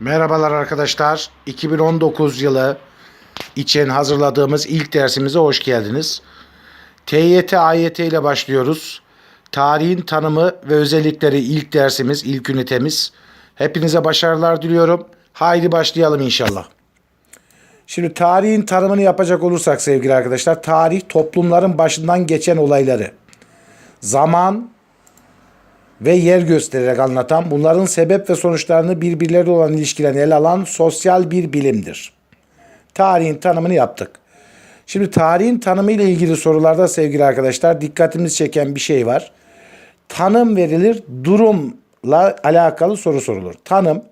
Merhabalar arkadaşlar. 2019 yılı için hazırladığımız ilk dersimize hoş geldiniz. TYT AYT ile başlıyoruz. Tarihin tanımı ve özellikleri ilk dersimiz, ilk ünitemiz. Hepinize başarılar diliyorum. Haydi başlayalım inşallah. Şimdi tarihin tanımını yapacak olursak sevgili arkadaşlar, tarih toplumların başından geçen olayları, zaman, ve yer göstererek anlatan, bunların sebep ve sonuçlarını birbirleriyle olan ilişkilerini ele alan sosyal bir bilimdir. Tarihin tanımını yaptık. Şimdi tarihin tanımı ile ilgili sorularda sevgili arkadaşlar dikkatimizi çeken bir şey var. Tanım verilir, durumla alakalı soru sorulur. Tanım,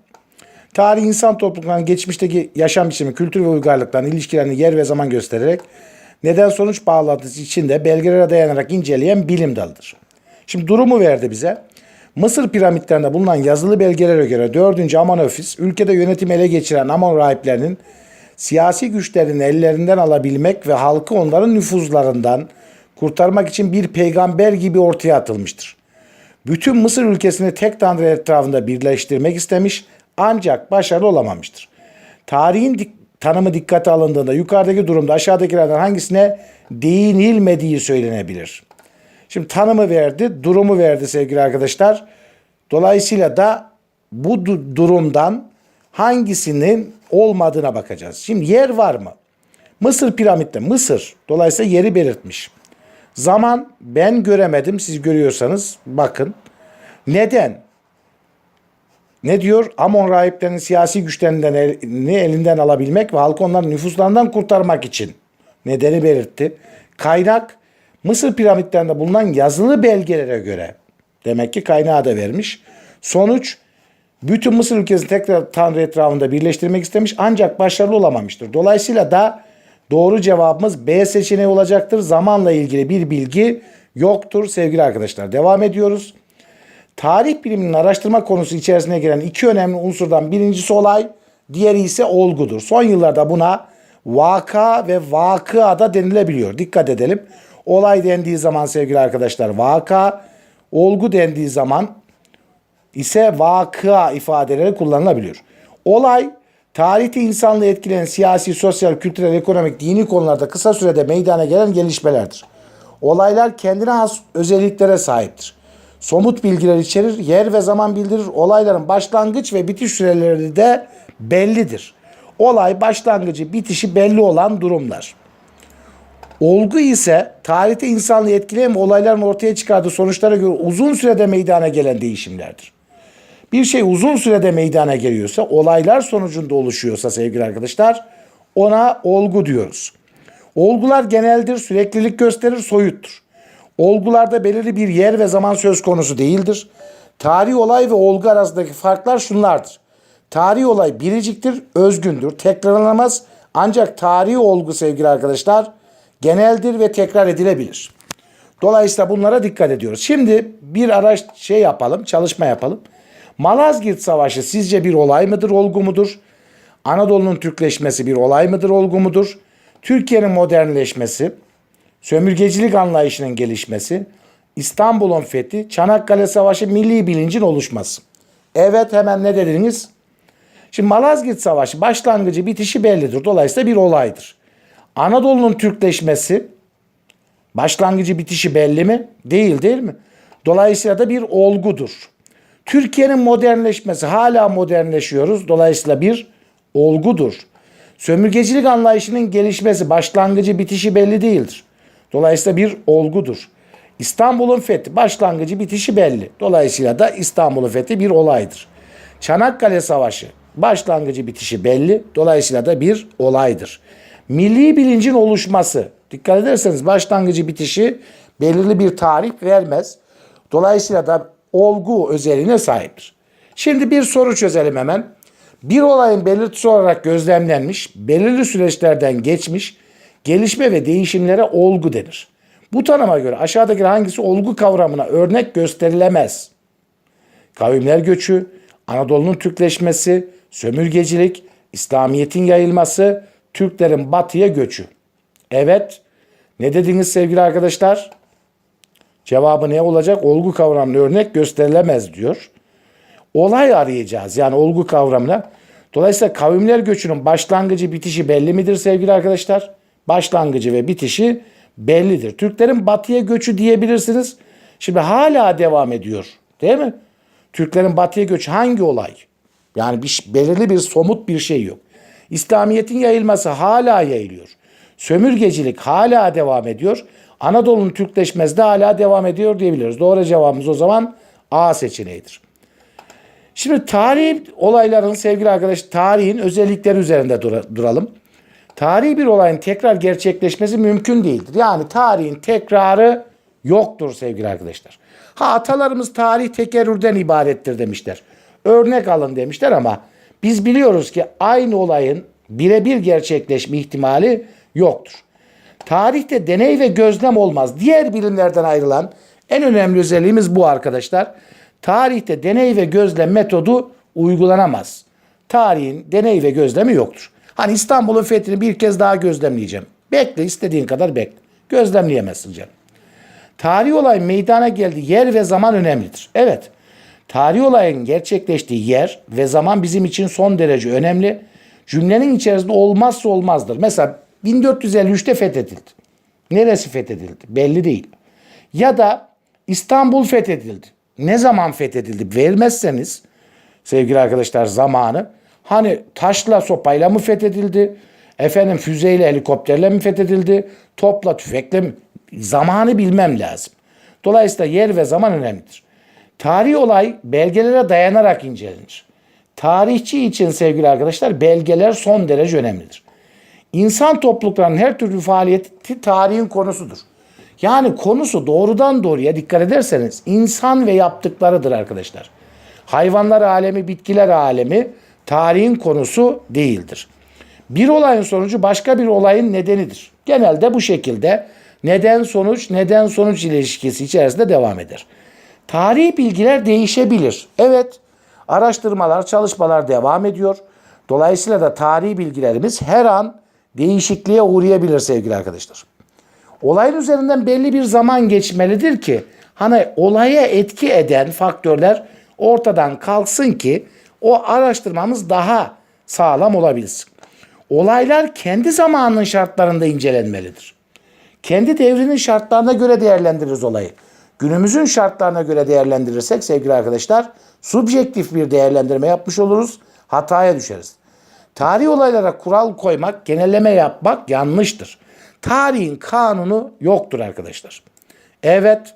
tarih insan toplumlarının geçmişteki yaşam biçimi, kültür ve uygarlıkların ilişkilerini yer ve zaman göstererek neden sonuç bağlantısı içinde belgelere dayanarak inceleyen bilim dalıdır. Şimdi durumu verdi bize. Mısır piramitlerinde bulunan yazılı belgelere göre 4. Amonofis ülkede yönetimi ele geçiren Amon rahiplerinin siyasi güçlerini ellerinden alabilmek ve halkı onların nüfuzlarından kurtarmak için bir peygamber gibi ortaya atılmıştır. Bütün Mısır ülkesini tek tanrı etrafında birleştirmek istemiş ancak başarılı olamamıştır. Tarihin dik- tanımı dikkate alındığında yukarıdaki durumda aşağıdakilerden hangisine değinilmediği söylenebilir. Şimdi tanımı verdi, durumu verdi sevgili arkadaşlar. Dolayısıyla da bu du- durumdan hangisinin olmadığına bakacağız. Şimdi yer var mı? Mısır piramitte, Mısır. Dolayısıyla yeri belirtmiş. Zaman ben göremedim, siz görüyorsanız bakın. Neden? Ne diyor? Amon rahiplerinin siyasi güçlerinden elini elinden alabilmek ve halkı onların nüfuslarından kurtarmak için nedeni belirtti. Kaynak Mısır piramitlerinde bulunan yazılı belgelere göre demek ki kaynağı da vermiş. Sonuç bütün Mısır ülkesini tekrar Tanrı etrafında birleştirmek istemiş ancak başarılı olamamıştır. Dolayısıyla da doğru cevabımız B seçeneği olacaktır. Zamanla ilgili bir bilgi yoktur sevgili arkadaşlar. Devam ediyoruz. Tarih biliminin araştırma konusu içerisine giren iki önemli unsurdan birincisi olay, diğeri ise olgudur. Son yıllarda buna vaka ve vakıa da denilebiliyor. Dikkat edelim. Olay dendiği zaman sevgili arkadaşlar vaka, olgu dendiği zaman ise vakıa ifadeleri kullanılabiliyor. Olay, tarihte insanlığı etkileyen siyasi, sosyal, kültürel, ekonomik, dini konularda kısa sürede meydana gelen gelişmelerdir. Olaylar kendine has özelliklere sahiptir. Somut bilgiler içerir, yer ve zaman bildirir. Olayların başlangıç ve bitiş süreleri de bellidir. Olay başlangıcı, bitişi belli olan durumlar. Olgu ise tarihte insanlığı etkileyen olayların ortaya çıkardığı sonuçlara göre uzun sürede meydana gelen değişimlerdir. Bir şey uzun sürede meydana geliyorsa, olaylar sonucunda oluşuyorsa sevgili arkadaşlar, ona olgu diyoruz. Olgular geneldir, süreklilik gösterir, soyuttur. Olgularda belirli bir yer ve zaman söz konusu değildir. Tarih olay ve olgu arasındaki farklar şunlardır. Tarih olay biriciktir, özgündür, tekrarlanamaz. Ancak tarihi olgu sevgili arkadaşlar geneldir ve tekrar edilebilir. Dolayısıyla bunlara dikkat ediyoruz. Şimdi bir araç şey yapalım, çalışma yapalım. Malazgirt Savaşı sizce bir olay mıdır, olgu mudur? Anadolu'nun Türkleşmesi bir olay mıdır, olgu mudur? Türkiye'nin modernleşmesi, sömürgecilik anlayışının gelişmesi, İstanbul'un fethi, Çanakkale Savaşı milli bilincin oluşması. Evet hemen ne dediniz? Şimdi Malazgirt Savaşı başlangıcı bitişi bellidir. Dolayısıyla bir olaydır. Anadolu'nun Türkleşmesi başlangıcı bitişi belli mi? Değil değil mi? Dolayısıyla da bir olgudur. Türkiye'nin modernleşmesi hala modernleşiyoruz. Dolayısıyla bir olgudur. Sömürgecilik anlayışının gelişmesi başlangıcı bitişi belli değildir. Dolayısıyla bir olgudur. İstanbul'un fethi başlangıcı bitişi belli. Dolayısıyla da İstanbul'un fethi bir olaydır. Çanakkale Savaşı başlangıcı bitişi belli. Dolayısıyla da bir olaydır. Milli bilincin oluşması. Dikkat ederseniz başlangıcı bitişi belirli bir tarih vermez. Dolayısıyla da olgu özelliğine sahiptir. Şimdi bir soru çözelim hemen. Bir olayın belirtisi olarak gözlemlenmiş, belirli süreçlerden geçmiş, gelişme ve değişimlere olgu denir. Bu tanıma göre aşağıdaki hangisi olgu kavramına örnek gösterilemez? Kavimler göçü, Anadolu'nun Türkleşmesi, sömürgecilik, İslamiyet'in yayılması, Türklerin batıya göçü. Evet. Ne dediniz sevgili arkadaşlar? Cevabı ne olacak? Olgu kavramına örnek gösterilemez diyor. Olay arayacağız. Yani olgu kavramına Dolayısıyla kavimler göçünün başlangıcı bitişi belli midir sevgili arkadaşlar? Başlangıcı ve bitişi bellidir. Türklerin batıya göçü diyebilirsiniz. Şimdi hala devam ediyor değil mi? Türklerin batıya göçü hangi olay? Yani bir, belirli bir somut bir şey yok. İslamiyet'in yayılması hala yayılıyor. Sömürgecilik hala devam ediyor. Anadolu'nun Türkleşmesi de hala devam ediyor diyebiliriz. Doğru cevabımız o zaman A seçeneğidir. Şimdi tarih olayların sevgili arkadaş tarihin özellikleri üzerinde dura- duralım. Tarihi bir olayın tekrar gerçekleşmesi mümkün değildir. Yani tarihin tekrarı yoktur sevgili arkadaşlar. Ha atalarımız tarih tekerrürden ibarettir demişler. Örnek alın demişler ama biz biliyoruz ki aynı olayın birebir gerçekleşme ihtimali yoktur. Tarihte deney ve gözlem olmaz. Diğer bilimlerden ayrılan en önemli özelliğimiz bu arkadaşlar. Tarihte deney ve gözlem metodu uygulanamaz. Tarihin deney ve gözlemi yoktur. Hani İstanbul'un fethini bir kez daha gözlemleyeceğim. Bekle istediğin kadar bekle. Gözlemleyemezsin canım. Tarih olay meydana geldi. Yer ve zaman önemlidir. Evet. Tarih olayın gerçekleştiği yer ve zaman bizim için son derece önemli. Cümlenin içerisinde olmazsa olmazdır. Mesela 1453'te fethedildi. Neresi fethedildi? Belli değil. Ya da İstanbul fethedildi. Ne zaman fethedildi? Vermezseniz sevgili arkadaşlar zamanı hani taşla sopayla mı fethedildi? Efendim füzeyle helikopterle mi fethedildi? Topla tüfekle mi? Zamanı bilmem lazım. Dolayısıyla yer ve zaman önemlidir. Tarih olay belgelere dayanarak incelenir. Tarihçi için sevgili arkadaşlar belgeler son derece önemlidir. İnsan topluluklarının her türlü faaliyeti tarihin konusudur. Yani konusu doğrudan doğruya dikkat ederseniz insan ve yaptıklarıdır arkadaşlar. Hayvanlar alemi, bitkiler alemi tarihin konusu değildir. Bir olayın sonucu başka bir olayın nedenidir. Genelde bu şekilde neden sonuç neden sonuç ilişkisi içerisinde devam eder. Tarihi bilgiler değişebilir. Evet, araştırmalar, çalışmalar devam ediyor. Dolayısıyla da tarihi bilgilerimiz her an değişikliğe uğrayabilir sevgili arkadaşlar. Olayın üzerinden belli bir zaman geçmelidir ki hani olaya etki eden faktörler ortadan kalksın ki o araştırmamız daha sağlam olabilsin. Olaylar kendi zamanının şartlarında incelenmelidir. Kendi devrinin şartlarına göre değerlendiririz olayı. Günümüzün şartlarına göre değerlendirirsek sevgili arkadaşlar subjektif bir değerlendirme yapmış oluruz. Hataya düşeriz. Tarih olaylara kural koymak, genelleme yapmak yanlıştır. Tarihin kanunu yoktur arkadaşlar. Evet.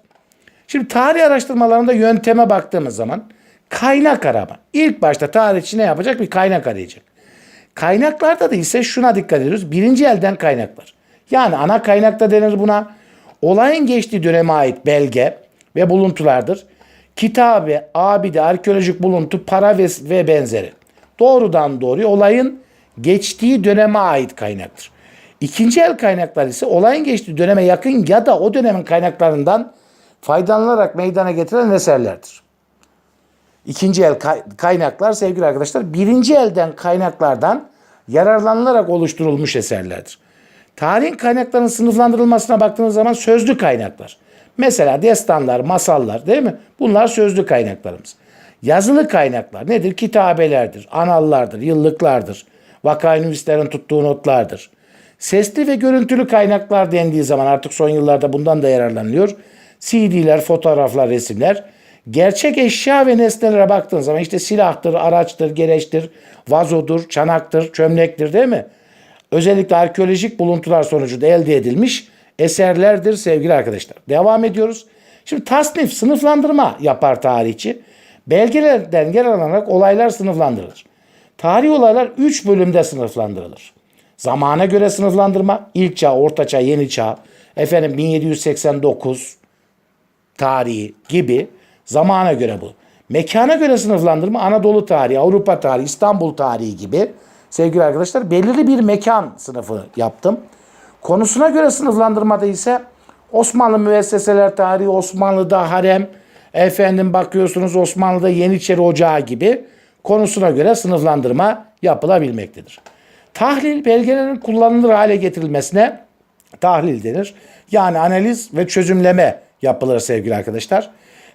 Şimdi tarih araştırmalarında yönteme baktığımız zaman kaynak arama. İlk başta tarihçi ne yapacak? Bir kaynak arayacak. Kaynaklarda da ise şuna dikkat ediyoruz. Birinci elden kaynaklar. Yani ana kaynakta denir buna. Olayın geçtiği döneme ait belge ve buluntulardır. Kitabe, abide, arkeolojik buluntu, para ve, ve benzeri. Doğrudan doğruya olayın geçtiği döneme ait kaynaktır. İkinci el kaynaklar ise olayın geçtiği döneme yakın ya da o dönemin kaynaklarından faydalanarak meydana getirilen eserlerdir. İkinci el kay- kaynaklar sevgili arkadaşlar birinci elden kaynaklardan yararlanılarak oluşturulmuş eserlerdir. Tarihin kaynaklarının sınıflandırılmasına baktığınız zaman sözlü kaynaklar. Mesela destanlar, masallar değil mi? Bunlar sözlü kaynaklarımız. Yazılı kaynaklar nedir? Kitabelerdir, anallardır, yıllıklardır, vakainüvislerin tuttuğu notlardır. Sesli ve görüntülü kaynaklar dendiği zaman artık son yıllarda bundan da yararlanılıyor. CD'ler, fotoğraflar, resimler. Gerçek eşya ve nesnelere baktığın zaman işte silahtır, araçtır, gereçtir, vazodur, çanaktır, çömlektir değil mi? Özellikle arkeolojik buluntular sonucunda elde edilmiş eserlerdir sevgili arkadaşlar. Devam ediyoruz. Şimdi tasnif, sınıflandırma yapar tarihçi. Belgelerden yararlanarak olaylar sınıflandırılır. Tarih olaylar 3 bölümde sınıflandırılır. Zamana göre sınıflandırma, ilk çağ, orta çağ, yeni çağ, efendim 1789 tarihi gibi zamana göre bu. Mekana göre sınıflandırma Anadolu tarihi, Avrupa tarihi, İstanbul tarihi gibi sevgili arkadaşlar belirli bir mekan sınıfı yaptım. Konusuna göre sınıflandırmada ise Osmanlı müesseseler tarihi, Osmanlı'da harem, efendim bakıyorsunuz Osmanlı'da Yeniçeri Ocağı gibi konusuna göre sınıflandırma yapılabilmektedir. Tahlil belgelerin kullanılır hale getirilmesine tahlil denir. Yani analiz ve çözümleme yapılır sevgili arkadaşlar.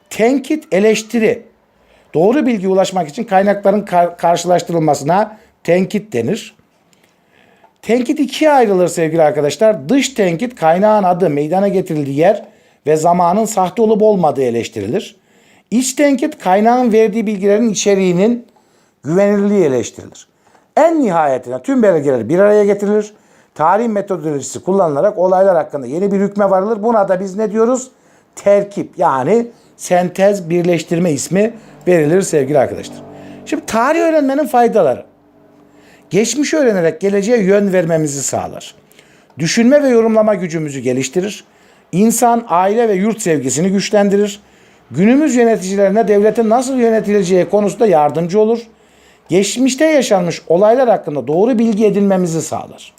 Tenkit, eleştiri. Doğru bilgiye ulaşmak için kaynakların kar- karşılaştırılmasına tenkit denir. Tenkit ikiye ayrılır sevgili arkadaşlar. Dış tenkit kaynağın adı, meydana getirildiği yer ve zamanın sahte olup olmadığı eleştirilir. İç tenkit kaynağın verdiği bilgilerin içeriğinin güvenilirliği eleştirilir. En nihayetinde tüm belgeler bir araya getirilir. Tarih metodolojisi kullanılarak olaylar hakkında yeni bir hükme varılır. Buna da biz ne diyoruz? Terkip yani sentez birleştirme ismi verilir sevgili arkadaşlar. Şimdi tarih öğrenmenin faydaları. Geçmişi öğrenerek geleceğe yön vermemizi sağlar. Düşünme ve yorumlama gücümüzü geliştirir. İnsan, aile ve yurt sevgisini güçlendirir. Günümüz yöneticilerine devletin nasıl yönetileceği konusunda yardımcı olur. Geçmişte yaşanmış olaylar hakkında doğru bilgi edinmemizi sağlar.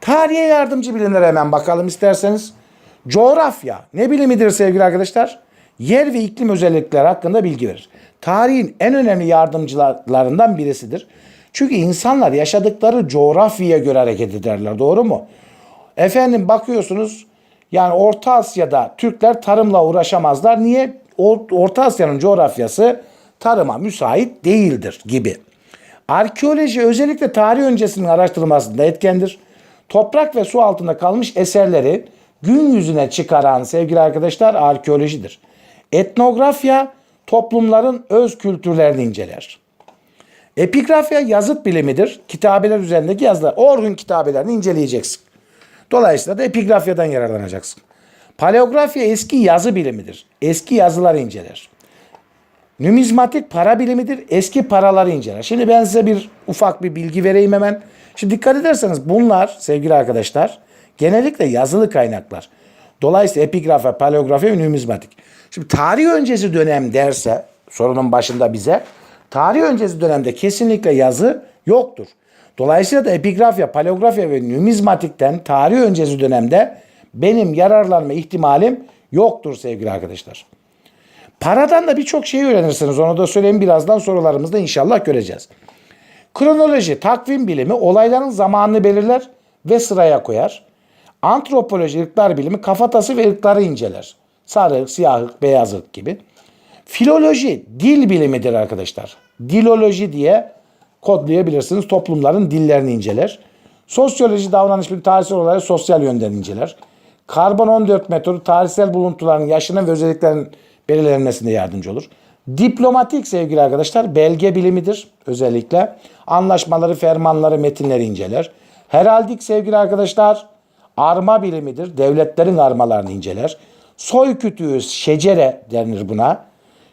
Tarihe yardımcı bilimlere hemen bakalım isterseniz. Coğrafya ne bilimidir sevgili arkadaşlar? Yer ve iklim özellikleri hakkında bilgi verir. Tarihin en önemli yardımcılarından birisidir. Çünkü insanlar yaşadıkları coğrafyaya göre hareket ederler. Doğru mu? Efendim bakıyorsunuz yani Orta Asya'da Türkler tarımla uğraşamazlar. Niye? Or- Orta Asya'nın coğrafyası tarıma müsait değildir gibi. Arkeoloji özellikle tarih öncesinin araştırılmasında etkendir. Toprak ve su altında kalmış eserleri gün yüzüne çıkaran sevgili arkadaşlar arkeolojidir. Etnografya toplumların öz kültürlerini inceler. Epigrafya yazıt bilimidir. Kitabeler üzerindeki yazılar. Orhun kitabelerini inceleyeceksin. Dolayısıyla da epigrafyadan yararlanacaksın. Paleografya eski yazı bilimidir. Eski yazıları inceler. Numizmatik para bilimidir. Eski paraları inceler. Şimdi ben size bir ufak bir bilgi vereyim hemen. Şimdi dikkat ederseniz bunlar sevgili arkadaşlar genellikle yazılı kaynaklar. Dolayısıyla epigrafya, paleografya ve numizmatik. Şimdi tarih öncesi dönem derse sorunun başında bize tarih öncesi dönemde kesinlikle yazı yoktur. Dolayısıyla da epigrafya, paleografya ve numizmatikten tarih öncesi dönemde benim yararlanma ihtimalim yoktur sevgili arkadaşlar. Paradan da birçok şey öğrenirsiniz. Onu da söyleyeyim birazdan sorularımızda inşallah göreceğiz. Kronoloji, takvim bilimi olayların zamanını belirler ve sıraya koyar. Antropoloji, ırklar bilimi kafatası ve ırkları inceler. Sarı ırk, siyah ırk, beyaz ırk gibi. Filoloji, dil bilimidir arkadaşlar. Diloloji diye kodlayabilirsiniz. Toplumların dillerini inceler. Sosyoloji, davranış bilimi, tarihsel olayları sosyal yönden inceler. Karbon 14 metodu tarihsel buluntuların yaşının ve özelliklerinin belirlenmesinde yardımcı olur. Diplomatik sevgili arkadaşlar belge bilimidir özellikle. Anlaşmaları, fermanları, metinleri inceler. Heraldik sevgili arkadaşlar arma bilimidir. Devletlerin armalarını inceler. Soy kütüğü şecere denir buna.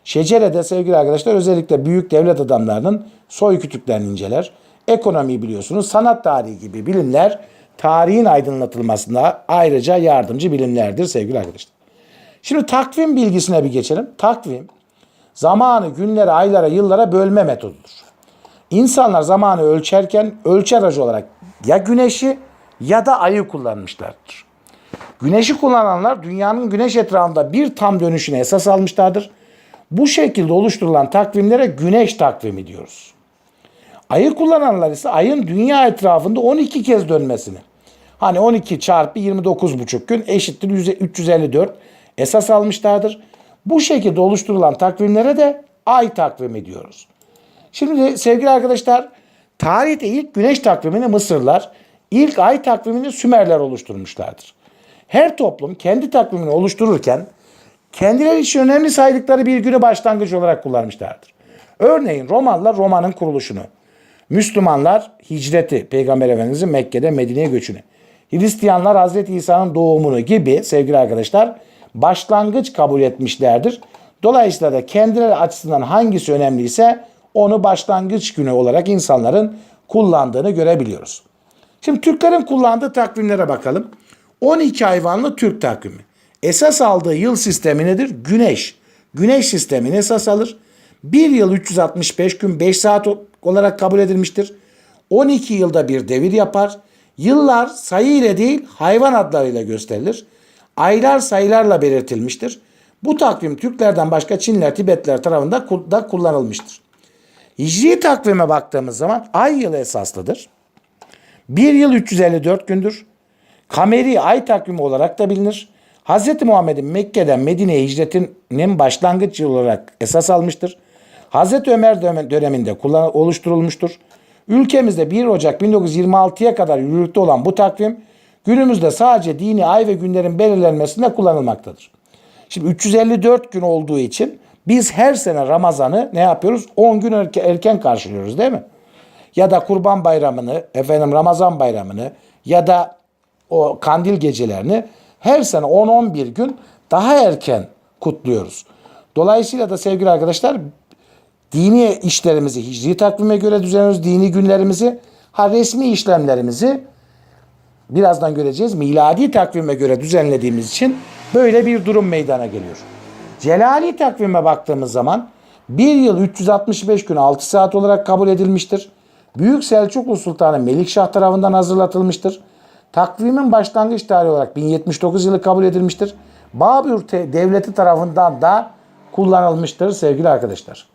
Şecere de sevgili arkadaşlar özellikle büyük devlet adamlarının soy kütüklerini inceler. Ekonomiyi biliyorsunuz. Sanat tarihi gibi bilimler tarihin aydınlatılmasında ayrıca yardımcı bilimlerdir sevgili arkadaşlar. Şimdi takvim bilgisine bir geçelim. Takvim zamanı günlere, aylara, yıllara bölme metodudur. İnsanlar zamanı ölçerken ölçü aracı olarak ya güneşi ya da ayı kullanmışlardır. Güneşi kullananlar dünyanın güneş etrafında bir tam dönüşüne esas almışlardır. Bu şekilde oluşturulan takvimlere güneş takvimi diyoruz. Ayı kullananlar ise ayın dünya etrafında 12 kez dönmesini. Hani 12 çarpı 29,5 gün eşittir 354 esas almışlardır. Bu şekilde oluşturulan takvimlere de ay takvimi diyoruz. Şimdi sevgili arkadaşlar tarihte ilk güneş takvimini Mısırlar, ilk ay takvimini Sümerler oluşturmuşlardır. Her toplum kendi takvimini oluştururken kendileri için önemli saydıkları bir günü başlangıç olarak kullanmışlardır. Örneğin Romalılar Roma'nın kuruluşunu, Müslümanlar hicreti, Peygamber Efendimizin Mekke'de Medine'ye göçünü, Hristiyanlar Hazreti İsa'nın doğumunu gibi sevgili arkadaşlar başlangıç kabul etmişlerdir. Dolayısıyla da kendileri açısından hangisi önemliyse onu başlangıç günü olarak insanların kullandığını görebiliyoruz. Şimdi Türklerin kullandığı takvimlere bakalım. 12 hayvanlı Türk takvimi. Esas aldığı yıl sistemi nedir? Güneş. Güneş sistemini esas alır. Bir yıl 365 gün 5 saat olarak kabul edilmiştir. 12 yılda bir devir yapar. Yıllar sayı ile değil hayvan adlarıyla gösterilir. Aylar sayılarla belirtilmiştir. Bu takvim Türklerden başka Çinler, Tibetler tarafından da kullanılmıştır. Hicri takvime baktığımız zaman ay yılı esaslıdır. Bir yıl 354 gündür. Kameri ay takvimi olarak da bilinir. Hz. Muhammed'in Mekke'den Medine'ye hicretinin başlangıç yılı olarak esas almıştır. Hz. Ömer döneminde oluşturulmuştur. Ülkemizde 1 Ocak 1926'ya kadar yürürlükte olan bu takvim günümüzde sadece dini ay ve günlerin belirlenmesinde kullanılmaktadır. Şimdi 354 gün olduğu için biz her sene Ramazan'ı ne yapıyoruz? 10 gün erke- erken karşılıyoruz değil mi? Ya da Kurban Bayramı'nı, efendim Ramazan Bayramı'nı ya da o kandil gecelerini her sene 10-11 gün daha erken kutluyoruz. Dolayısıyla da sevgili arkadaşlar dini işlerimizi hicri takvime göre düzenliyoruz. Dini günlerimizi, ha resmi işlemlerimizi birazdan göreceğiz. Miladi takvime göre düzenlediğimiz için böyle bir durum meydana geliyor. Celali takvime baktığımız zaman bir yıl 365 gün 6 saat olarak kabul edilmiştir. Büyük Selçuklu Sultanı Melikşah tarafından hazırlatılmıştır. Takvimin başlangıç tarihi olarak 1079 yılı kabul edilmiştir. Babür Devleti tarafından da kullanılmıştır sevgili arkadaşlar.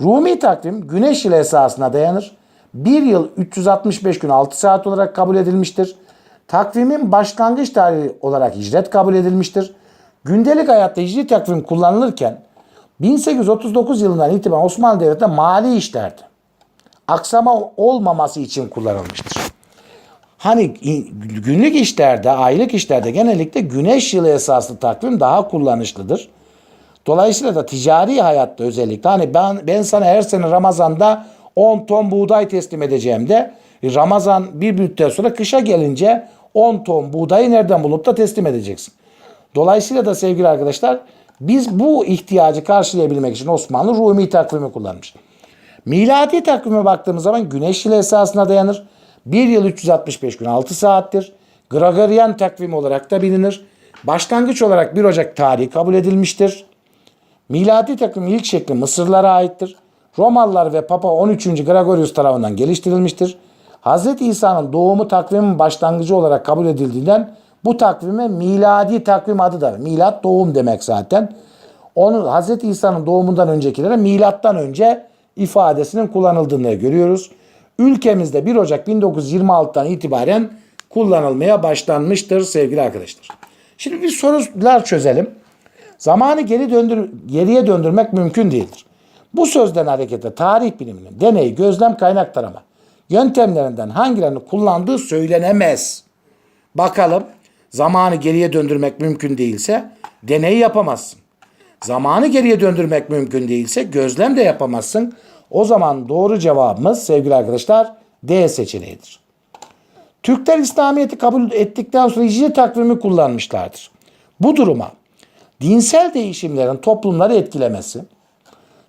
Rumi takvim güneş yılı esasına dayanır. Bir yıl 365 gün 6 saat olarak kabul edilmiştir. Takvimin başlangıç tarihi olarak hicret kabul edilmiştir. Gündelik hayatta hicri takvim kullanılırken 1839 yılından itibaren Osmanlı Devleti'nde mali işlerdi. Aksama olmaması için kullanılmıştır. Hani günlük işlerde, aylık işlerde genellikle güneş yılı esaslı takvim daha kullanışlıdır. Dolayısıyla da ticari hayatta özellikle hani ben ben sana her sene Ramazan'da 10 ton buğday teslim edeceğim de Ramazan bir müddet sonra kışa gelince 10 ton buğdayı nereden bulup da teslim edeceksin. Dolayısıyla da sevgili arkadaşlar biz bu ihtiyacı karşılayabilmek için Osmanlı Rumi takvimi kullanmış. Miladi takvime baktığımız zaman güneş yılı esasına dayanır. Bir yıl 365 gün 6 saattir. Gregorian takvimi olarak da bilinir. Başlangıç olarak 1 Ocak tarihi kabul edilmiştir. Miladi takvim ilk şekli Mısırlara aittir. Romalılar ve Papa 13. Gregorius tarafından geliştirilmiştir. Hz. İsa'nın doğumu takvimin başlangıcı olarak kabul edildiğinden bu takvime miladi takvim adı da milat doğum demek zaten. Onun Hz. İsa'nın doğumundan öncekilere milattan önce ifadesinin kullanıldığını görüyoruz. Ülkemizde 1 Ocak 1926'dan itibaren kullanılmaya başlanmıştır sevgili arkadaşlar. Şimdi bir sorular çözelim. Zamanı geri döndür geriye döndürmek mümkün değildir. Bu sözden hareketle tarih biliminin deney, gözlem, kaynak tarama yöntemlerinden hangilerini kullandığı söylenemez. Bakalım zamanı geriye döndürmek mümkün değilse deney yapamazsın. Zamanı geriye döndürmek mümkün değilse gözlem de yapamazsın. O zaman doğru cevabımız sevgili arkadaşlar D seçeneğidir. Türkler İslamiyet'i kabul ettikten sonra hicri takvimi kullanmışlardır. Bu duruma dinsel değişimlerin toplumları etkilemesi,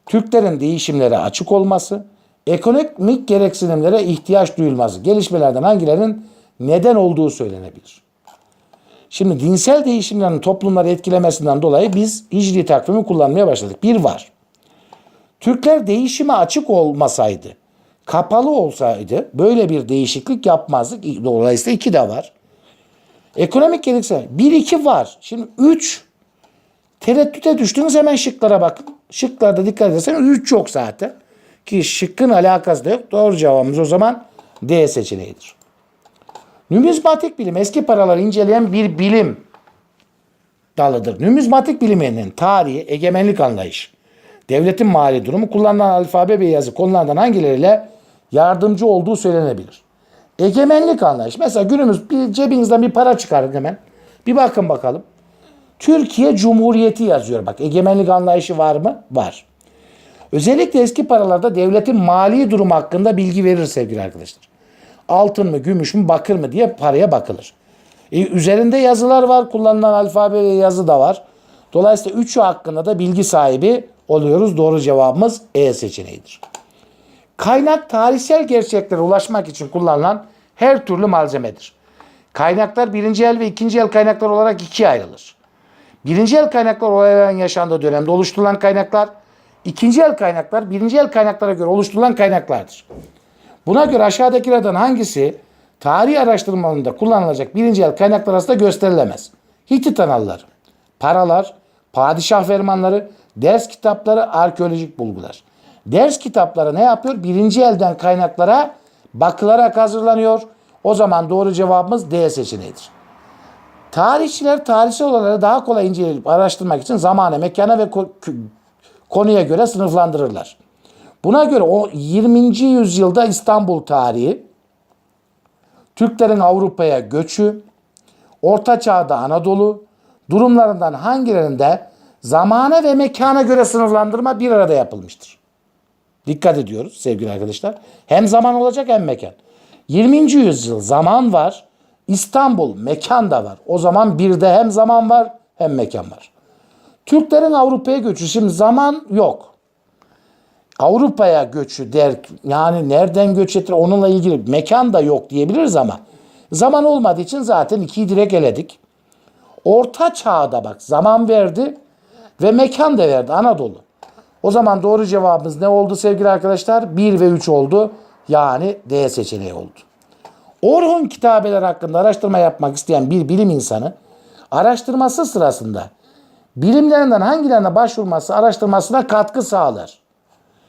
Türklerin değişimlere açık olması, ekonomik gereksinimlere ihtiyaç duyulması gelişmelerden hangilerinin neden olduğu söylenebilir. Şimdi dinsel değişimlerin toplumları etkilemesinden dolayı biz hicri takvimi kullanmaya başladık. Bir var. Türkler değişime açık olmasaydı, kapalı olsaydı böyle bir değişiklik yapmazdık. Dolayısıyla iki de var. Ekonomik gereksinim. Bir iki var. Şimdi üç tereddüte düştünüz hemen şıklara bakın. Şıklarda dikkat ederseniz üç yok zaten. Ki şıkkın alakası da yok. Doğru cevabımız o zaman D seçeneğidir. Numizmatik bilim eski paraları inceleyen bir bilim dalıdır. Numizmatik biliminin tarihi, egemenlik anlayışı, devletin mali durumu, kullanılan alfabe ve yazı konulardan hangileriyle yardımcı olduğu söylenebilir. Egemenlik anlayışı. Mesela günümüz bir cebinizden bir para çıkarın hemen. Bir bakın bakalım. Türkiye Cumhuriyeti yazıyor. Bak egemenlik anlayışı var mı? Var. Özellikle eski paralarda devletin mali durumu hakkında bilgi verir sevgili arkadaşlar. Altın mı, gümüş mü, bakır mı diye paraya bakılır. E, üzerinde yazılar var, kullanılan alfabe ve yazı da var. Dolayısıyla üçü hakkında da bilgi sahibi oluyoruz. Doğru cevabımız E seçeneğidir. Kaynak tarihsel gerçeklere ulaşmak için kullanılan her türlü malzemedir. Kaynaklar birinci el ve ikinci el kaynaklar olarak ikiye ayrılır. Birinci el kaynaklar olayların yaşandığı dönemde oluşturulan kaynaklar, ikinci el kaynaklar birinci el kaynaklara göre oluşturulan kaynaklardır. Buna göre aşağıdakilerden hangisi tarih araştırmalarında kullanılacak birinci el kaynaklar arasında gösterilemez? Hitit analıları, paralar, padişah fermanları, ders kitapları, arkeolojik bulgular. Ders kitapları ne yapıyor? Birinci elden kaynaklara bakılarak hazırlanıyor. O zaman doğru cevabımız D seçeneğidir. Tarihçiler tarihsel olayları daha kolay inceleyip araştırmak için zamana, mekana ve konuya göre sınıflandırırlar. Buna göre o 20. yüzyılda İstanbul tarihi, Türklerin Avrupa'ya göçü, Orta Çağ'da Anadolu, durumlarından hangilerinde zamana ve mekana göre sınıflandırma bir arada yapılmıştır. Dikkat ediyoruz sevgili arkadaşlar. Hem zaman olacak hem mekan. 20. yüzyıl zaman var. İstanbul mekan da var. O zaman bir de hem zaman var hem mekan var. Türklerin Avrupa'ya göçü şimdi zaman yok. Avrupa'ya göçü der yani nereden göç ettir onunla ilgili mekan da yok diyebiliriz ama zaman olmadığı için zaten ikiyi direkt eledik. Orta çağda bak zaman verdi ve mekan da verdi Anadolu. O zaman doğru cevabımız ne oldu sevgili arkadaşlar? 1 ve 3 oldu. Yani D seçeneği oldu. Orhun kitabeler hakkında araştırma yapmak isteyen bir bilim insanı araştırması sırasında bilimlerinden hangilerine başvurması araştırmasına katkı sağlar.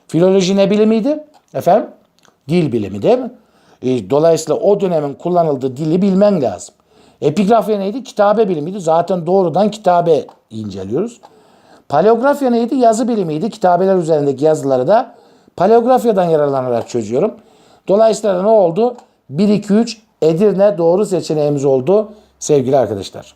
Filoloji ne bilimiydi? Efendim? Dil bilimi değil mi? E, dolayısıyla o dönemin kullanıldığı dili bilmen lazım. Epigrafya neydi? Kitabe bilimiydi. Zaten doğrudan kitabe inceliyoruz. Paleografya neydi? Yazı bilimiydi. Kitabeler üzerindeki yazıları da paleografyadan yararlanarak çözüyorum. Dolayısıyla ne oldu? 1, 2, 3 Edirne doğru seçeneğimiz oldu sevgili arkadaşlar.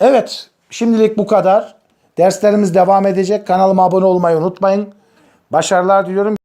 Evet, şimdilik bu kadar. Derslerimiz devam edecek. Kanalıma abone olmayı unutmayın. Başarılar diliyorum.